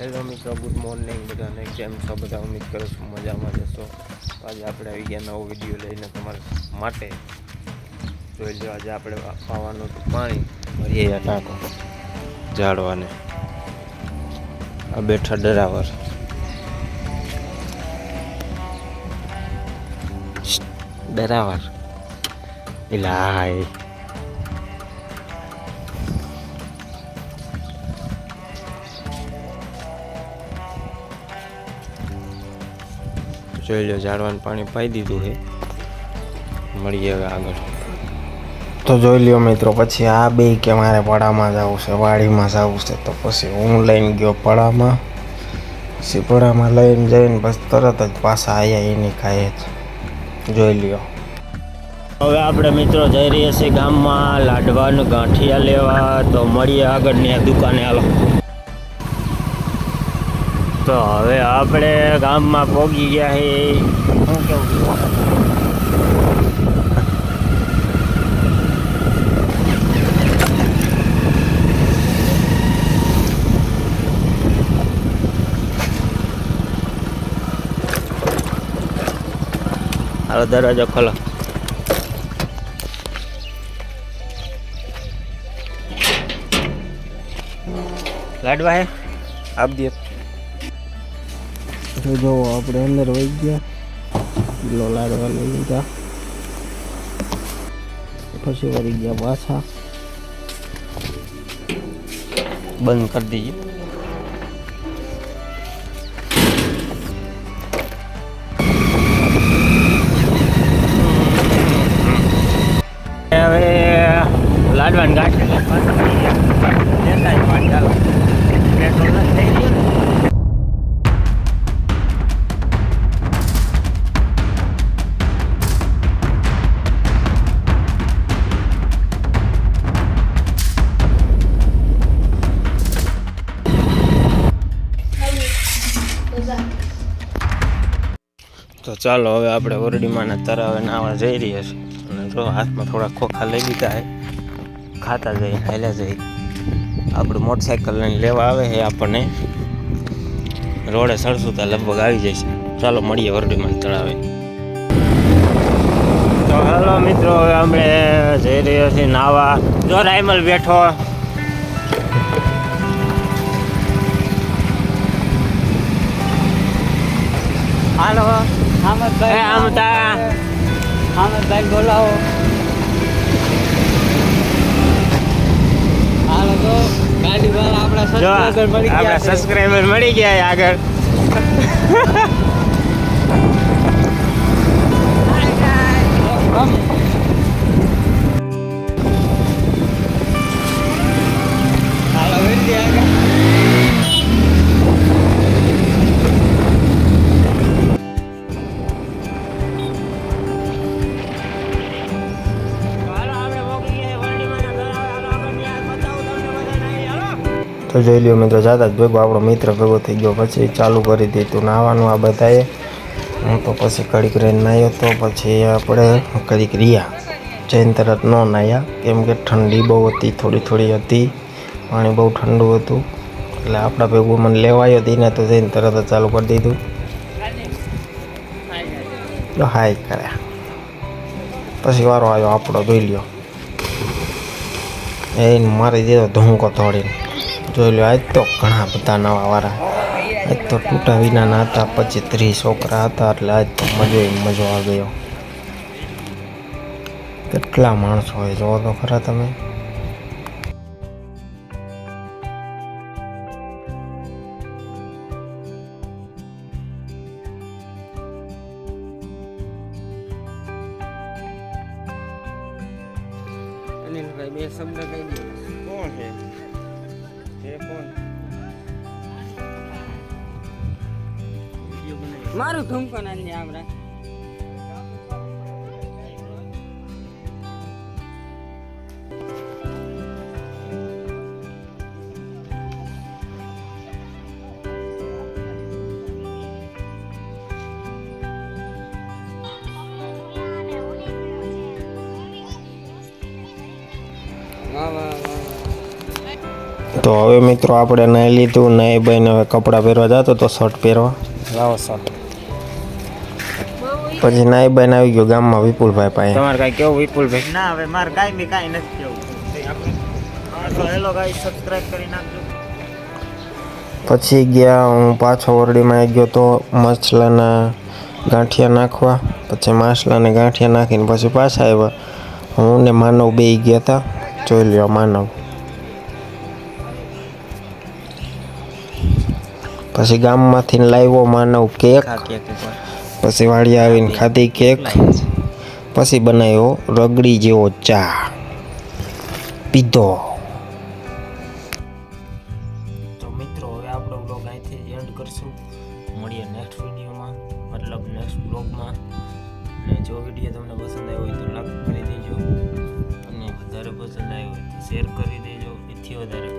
Hello મિત્રો good morning બધાને. કેમ છો? બધા ઉમ્મીદ કરું છું મજામાં જશો આજે આપણે આવી ગયા નવો વીડિયો લઈને તમારા માટે. જોઈ લો, આજે આપણે પાવાનું પાણી. ભરીએ ટાંકો ઝાડવાને. આ બેઠા ડરાવર. ડરાવર. એલા જોઈ લો ઝાડવાનું પાણી પાઈ દીધું છે. મળીએ હવે આગળ. તો જોઈ લ્યો મિત્રો પછી આ બે કે મારે પડામાં જવું છે વાડીમાં જવું છે તો પછી હું લઈને ગયો પડામાં. પછી પડામાં લઈને જઈને બસ તરત જ પાછા આવ્યા એની ખાય જ. જોઈ લ્યો. હવે આપણે મિત્રો જઈ રહ્યા છીએ ગામમાં લાડવાનું ગાંઠિયા લેવા તો મળીએ આગળની આ દુકાને હાલો. તો હવે આપણે ગામમાં પહોંચી ગયા છે શું કેવું? હાલો, દરવાજો ખોલો. લાડવા હે? આપ દે તો જો આપણે અંદર વહી ગયા. કિલો લાડવા લઈ લીધા. પછી વળી ગયા પાછા. બંધ કરી દીજે ચાલો, હવે આપણે ઓરડીમાંના તરાવે નાવા જઈ રહ્યા છીએ. અને જો હાથમાં થોડા ખોખા લઈ લીધા છે, ખાતા જઈ, હાલ્યા જઈ. આપણું મોટરસાઇકલ લઈને લેવા આવે છે આપણને. રોડે સડશું લગભગ આવી જશે ચાલો, મળીએ ઓરડીમાં તળાવે. તો હાલો મિત્રો, હવે આપણે જઈ રહ્યો છીએ નાવા. જો રાયમલ બેઠો. એ તા આમતા હામદભાઈ બોલાવો. હાલો તો ગાડી વાળા આપણા. સબસ્ક્રાઈબર મળી ગયા આગળ. તો જોઈ લ્યો મિત્રો, જાતા જ ભેગો આપણો મિત્ર ભેગો થઈ ગયો. પછી ચાલુ કરી દીધું. નાવાનું આ બધાએ. હું તો પછી કડીક રહીને નાહ્યો તો પછી આપણે કડીક રહ્યા. જઈને તરત ન નાહ્યા કેમ કે ઠંડી બહુ હતી, થોડી થોડી હતી. પાણી બહુ ઠંડુ હતું. એટલે આપણા ભેગું મને લેવાયો ને તો જઈને તરત જ ચાલુ કરી દીધું. તો હાય કર્યા. પછી વારો આવ્યો આપણો, જોઈ લ્યો. એને મારી દીધો ધોંકો તોડીને. જોઈ લો આજ તો ઘણા બધા નવા વાળા આજ તો તૂટા વિનાના હતા પછી ત્રીસ છોકરા હતા એટલે આજ તો મજો મજો આ ગયો. કેટલા માણસો હોય જોવો તો ખરા તમે. અનિલભાઈ બે શબ્દ કહી દો. કોણ છે? મારું ઠુમકો નાની આપણે વાહ વાહ વાહ. તો હવે મિત્રો આપણે નાહી લીધું નાહી બહીને હવે કપડાં પહેરવા જતો તો શર્ટ પહેરવા. લાવો શર્ટ. પછી નાહી બહીને આવી ગયો ગામમાં વિપુલભાઈ પાસે. તમારે કાંઈ કેવું વિપુલભાઈ? ના હવે મારે કાંઈ બી કાંઈ નથી કેવું. તે આપણે હા, તો હેલો ગાઈ સબસ્ક્રાઇબ કરી નાખજો. પછી ગયા હું પાછો ઓરડીમાં આવી ગયો તો માછલાના ગાંઠિયા નાખવા. પછી માછલાને ગાંઠિયા નાખીને પછી પાછા આવ્યા. હું ને માનવ બે ગયા હતા જોઈ લ્યો માનવ. પછી ગામમાંથી લાવ્યો માનવ કેક. પછી વાળી આવીને ખાધી કેક પછી બનાવ્યો રગડી જેવો ચા. પીધો. તો મિત્રો હવે આપણો બ્લોગ અહીંથી એન્ડ કરશું. મળીએ નેક્સ્ટ વિડીયોમાં મતલબ નેક્સ્ટ બ્લોગમાં અને જો વીડિયો તમને પસંદ આવ્યો હોય તો લાઈક કરી દેજો. અને વધારે પસંદ આવ્યો હોય તો શેર કરી દેજો. એથી વધારે